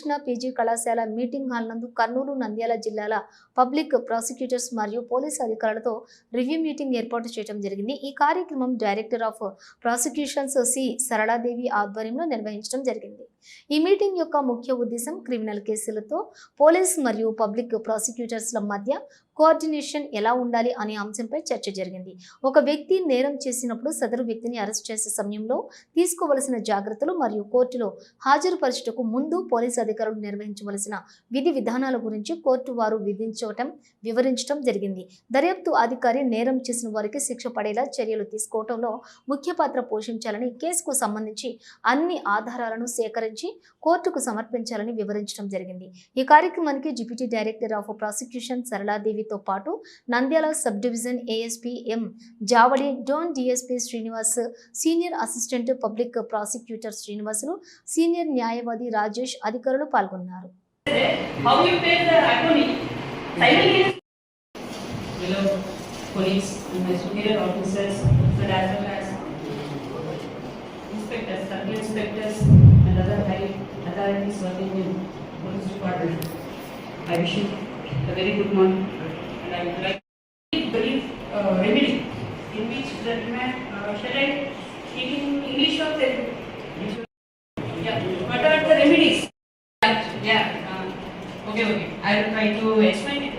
Krishna PG కళాశాల meeting hall నందు కర్నూలు నంద్యాల జిల్లాల పబ్లిక్ ప్రాసిక్యూటర్స్ మరియు పోలీసు అధికారులతో రివ్యూ మీటింగ్ ఏర్పాటు చేయడం జరిగింది. ఈ కార్యక్రమం director of prosecutions C Saraladevi ఆధ్వర్యంలో నిర్వహించడం జరిగింది. ఈ మీటింగ్ యొక్క ముఖ్య ఉద్దేశం క్రిమినల్ కేసులతో పోలీస్ మరియు పబ్లిక్ ప్రాసిక్యూటర్స్ల మధ్య కోఆర్డినేషన్ ఎలా ఉండాలి అనే అంశంపై చర్చ జరిగింది. ఒక వ్యక్తి నేరం చేసినప్పుడు సదరు వ్యక్తిని అరెస్ట్ చేసే సమయంలో తీసుకోవలసిన జాగ్రత్తలు మరియు కోర్టులో హాజరుపరచుటకు ముందు పోలీసు అధికారులు నిర్వహించవలసిన విధి విధానాల గురించి కోర్టు వారు విధించటం వివరించడం జరిగింది. దర్యాప్తు అధికారి నేరం చేసిన వారికి శిక్ష పడేలా చర్యలు తీసుకోవటంలో ముఖ్య పాత్ర పోషించాలని కేసుకు సంబంధించి అన్ని ఆధారాలను సేకరించి కోర్టుకు సమర్పించాలని వివరించడం జరిగింది. ఈ కార్యక్రమానికి డిప్యూటీ డైరెక్టర్ ఆఫ్ ప్రాసిక్యూషన్ తో పాటు Nandyal sub division ASP M Javali Dhone DSP Srinivas senior assistant public prosecutor Srinivasulu senior న్యాయవాది రాజేష్ అధికారులు పాల్గొన్నారు. Other high authorities working in police department like, like brief uh, remedy in which the man, uh, shall I speak in English or Telugu? Yeah, what are the remedies? Yeah, uh, okay, okay, I will try to explain it.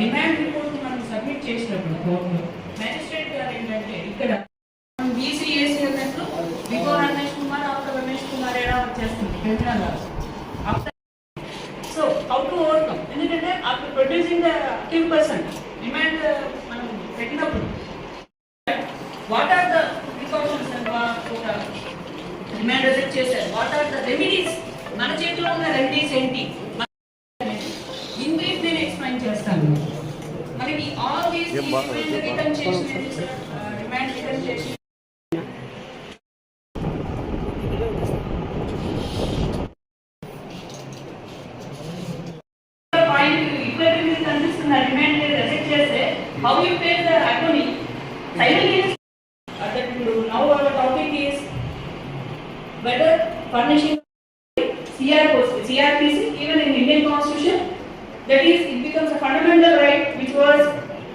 Remand report మనం submit చేసినప్పుడు కోర్టులో magistrate గారు ఏంటంటే ఇక్కడ మనం BCS అన్నట్లు before Ramesh Kumar after Ramesh Kumar ఎలా వచ్చేస్తుంది criminal after so how to overcome ఎందుకంటే after producing the person remand మనం పెట్టినప్పుడు. వాట్ ఆర్ ద ప్రికాషన్స్ ఒక రిమాండ్ రిజెక్ట్ చేశారు? వాట్ ఆర్ ద రెమెడీస్ మన చేతిలో ఉన్న రెమెడీస్ ఏంటి? ఇన్ బ్రీఫ్ నేను ఎక్స్ప్లెయిన్ చేస్తాను. మనకి ఆల్ దీస్ రిటర్న్ చేసి రిమాండ్ రిటర్న్ చేసి పాయింట్ ఇక్కడ మీకు కనిపిస్తున్న రిమాండ్ రిజెక్ట్ చేస్తే you pay the attorney simultaneous that now our topic is whether furnishing CR post, CRPC even in Indian constitution that is it becomes a fundamental right which was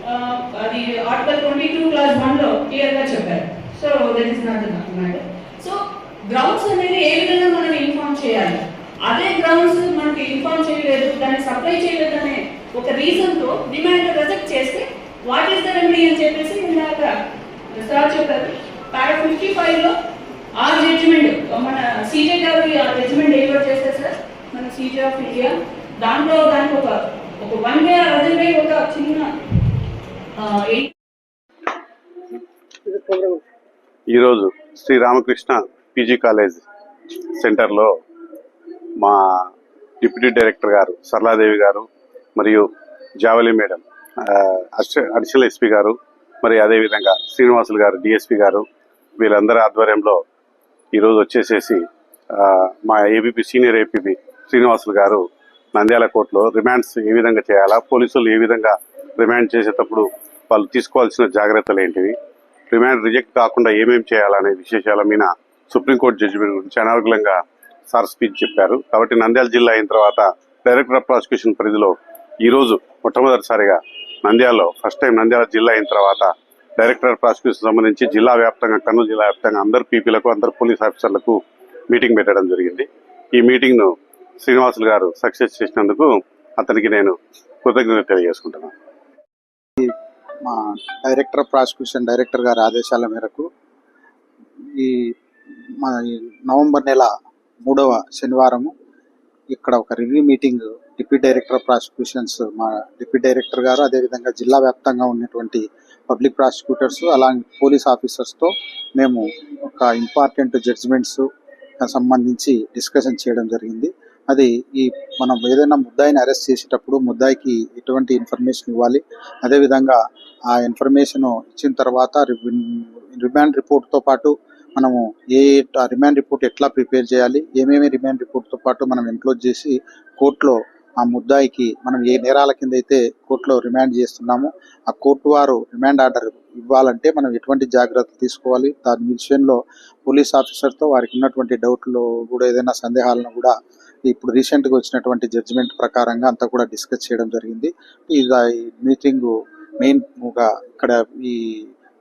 uh, uh, the article 22 clause 1 లో క్లియర్గా చెప్పారు so that is not matter so grounds అనేది ఏ విధంగా మనం inform చేయాలి అదే grounds మనకి ఇన్ఫార్మ్ చేయలేదు దాన్ని సప్లై చేయలేదు అనే ఒక రీజన్తో demand what is the remedy అని చెప్పేసి ఇందాక సార్ చెప్పారు. పారా ఫిఫ్టీ ఫైవ్లో ఆ జడ్జిమెంట్ మన సీజే గారు ఆ జడ్జిమెంట్ డెలివర్ చేస్తారు సార్ మన సీజే ఆఫ్ ఇండియా దాంట్లో దానికి ఒక ఒక వన్ డే అదే ఒక చిన్న ఈరోజు శ్రీ రామకృష్ణ పీజీ కాలేజ్ సెంటర్లో మా డిప్యూటీ డైరెక్టర్ గారు సరళాదేవి గారు మరియు జావలి మేడం అడిషనల్ ఎస్పీ గారు మరి అదేవిధంగా శ్రీనివాసులు గారు డిఎస్పీ గారు వీళ్ళందరి ఆధ్వర్యంలో ఈరోజు వచ్చేసేసి మా ఏబీపీ సీనియర్ ఏపీపీ శ్రీనివాసులు గారు నంద్యాల కోర్టులో రిమాండ్స్ ఏ విధంగా చేయాలా పోలీసులు ఏ విధంగా రిమాండ్ చేసేటప్పుడు వాళ్ళు తీసుకోవాల్సిన జాగ్రత్తలు ఏంటివి రిమాండ్ రిజెక్ట్ కాకుండా ఏమేమి చేయాలనే విశేషాల మీద సుప్రీంకోర్టు జడ్జిమెంట్ గురించి అనర్గళంగా సార్ స్పీచ్ చెప్పారు. కాబట్టి నంద్యాల జిల్లా అయిన తర్వాత డైరెక్టర్ ఆఫ్ ప్రాసిక్యూషన్ పరిధిలో ఈరోజు మొట్టమొదటిసారిగా నంద్యాలలో ఫస్ట్ టైం నంద్యాల జిల్లా అయిన తర్వాత డైరెక్టర్ ప్రాసిక్యూషన్ సంబంధించి జిల్లా వ్యాప్తంగా కర్నూలు జిల్లా వ్యాప్తంగా అందరు పీపీలకు అందరు పోలీస్ ఆఫీసర్లకు మీటింగ్ పెట్టడం జరిగింది. ఈ మీటింగ్ను శ్రీనివాసులు గారు సక్సెస్ చేసినందుకు అతనికి నేను కృతజ్ఞత తెలియజేసుకుంటున్నాను. మా డైరెక్టర్ ప్రాసిక్యూషన్ డైరెక్టర్ గారి ఆదేశాల మేరకు ఈ మన ఈ నవంబర్ నెల మూడవ శనివారము ఇక్కడ ఒక review meeting deputy director of prosecutions మా డిప్యూటీ డైరెక్టర్ గారు అదేవిధంగా జిల్లా వ్యాప్తంగా ఉన్నటువంటి పబ్లిక్ ప్రాసిక్యూటర్స్ అలాగే పోలీస్ ఆఫీసర్స్తో మేము ఒక ఇంపార్టెంట్ జడ్జిమెంట్స్ సంబంధించి డిస్కషన్ చేయడం జరిగింది. అది ఈ మనం ఏదైనా ముద్దాయిని అరెస్ట్ చేసేటప్పుడు ముద్దాయికి ఎటువంటి ఇన్ఫర్మేషన్ ఇవ్వాలి? అదేవిధంగా ఆ ఇన్ఫర్మేషన్ ఇచ్చిన తర్వాత రిమాండ్ రిపోర్ట్తో పాటు మనము ఏ రిమాండ్ రిపోర్ట్ ఎట్లా ప్రిపేర్ చేయాలి? ఏమేమి రిమాండ్ రిపోర్ట్తో పాటు మనం ఎన్క్లోజ్ చేసి కోర్టులో ఆ ముద్దాయికి మనం ఏ నేరాల కింద అయితే కోర్టులో రిమాండ్ చేస్తున్నామో ఆ కోర్టు వారు రిమాండ్ ఆర్డర్ ఇవ్వాలంటే మనం ఎటువంటి జాగ్రత్తలు తీసుకోవాలి? దాని విషయంలో పోలీస్ ఆఫీసర్తో వారికి ఉన్నటువంటి డౌట్లు కూడా ఏదైనా సందేహాలను కూడా ఇప్పుడు రీసెంట్గా వచ్చినటువంటి జడ్జిమెంట్ ప్రకారంగా అంతా కూడా డిస్కస్ చేయడం జరిగింది. ఈ మీటింగ్ మెయిన్గా ఇక్కడ ఈ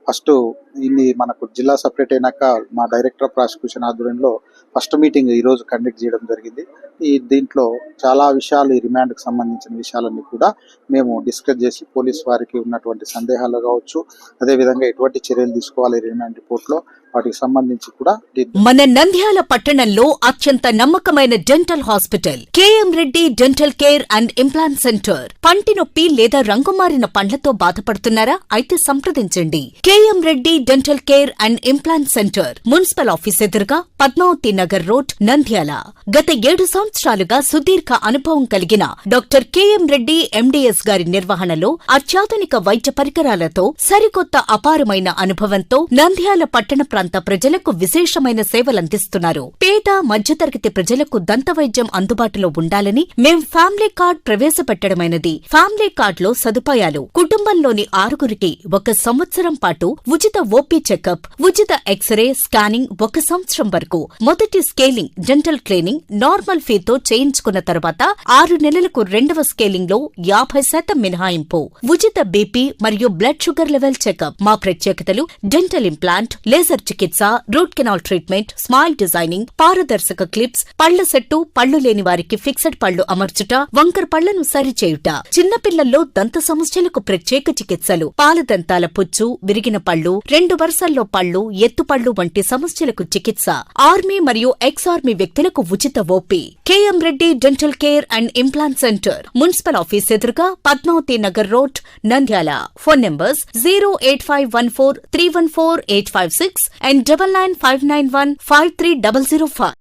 ఫస్ట్ దీన్ని మనకు జిల్లా సపరేట్ అయినాక మా డైరెక్టర్ ఆఫ్ ప్రాసిక్యూషన్ ఆధ్వర్యంలో ఫస్ట్ మీటింగ్ ఈరోజు కండక్ట్ చేయడం జరిగింది. ఈ దీంట్లో చాలా విషయాలు ఈ రిమాండ్కి సంబంధించిన విషయాలన్నీ కూడా మేము డిస్కస్ చేసి పోలీస్ వారికి ఉన్నటువంటి సందేహాలు కావచ్చు అదేవిధంగా ఎటువంటి చర్యలు తీసుకోవాలి రిమాండ్ రిపోర్ట్లో వాటికి సంబంధించి కూడా మన నంద్యాల పట్టణంలో అత్యంత నమ్మకమైన dental hospital KM Reddy dental care and implant centre. పంటి నొప్పి లేదా రంగుమారిన పండ్లతో బాధపడుతున్నారా? అయితే సంప్రదించండి. KM Reddy dental care and implant centre municipal office ఎదురుగా పద్మావతి నగర్ రోడ్ నంద్యాల. గత ఏడు సంవత్సరాలుగా సుదీర్ఘ అనుభవం కలిగిన డాక్టర్ కెఎం రెడ్డి ఎండిఎస్ గారి నిర్వహణలో అత్యాధునిక వైద్య పరికరాలతో సరికొత్త అపారమైన అనుభవంతో నంద్యాల పట్టణ ప్రాంత ప్రజలకు విశేషమైన సేవలందిస్తున్నారు పేద మధ్యతరగతి ప్రజలకు దంత వైద్యం అందుబాటులో ఉండాలని మేం ఫ్యామిలీ కార్డ్ ప్రవేశపెట్టడమైనది. ఫ్యామిలీ కార్డ్లో సదుపాయాలు కుటుంబంలోని ఆరుగురికి ఒక సంవత్సరం పాటు ఉచిత ఓపీ చెకప్ ఉచిత ఎక్స్రే స్కానింగ్ ఒక సంవత్సరం వరకు. మొదటి స్కేలింగ్ డెంటల్ క్లీనింగ్ నార్మల్ ఫీతో చేయించుకున్న తర్వాత ఆరు నెలలకు రెండవ స్కేలింగ్లో యాభై శాతం మినహాయింపు. ఉచిత బీపీ మరియు బ్లడ్ షుగర్ లెవెల్ చెకప్ మా ప్రత్యేకతలు డెంటల్ ఇంప్లాంట్ లేజర్ చికిత్స root canal treatment smile designing పారదర్శక క్లిప్స్ పళ్ళ సెట్టు పళ్ళు లేని వారికి ఫిక్సెడ్ పళ్ళు అమర్చుట వంకర పళ్ళను సరిచేయుట. చిన్నపిల్లల్లో దంత సమస్యలకు ప్రత్యేక చికిత్సలు పాలదంతాల పుచ్చు విరిగిన పళ్ళు రెండు వరుసల్లో పళ్ళు ఎత్తుపళ్ళు వంటి సమస్యలకు చికిత్స ఆర్మీ మరియు ఎక్స్ ఆర్మీ వ్యక్తులకు ఉచిత OP KM Reddy dental care and implant centre municipal office ఎదురుగా Padmavathi Nagar road Nandyal. Phone numbers zero eight five one four three one four eight five six and double nine five nine one five three double zero five.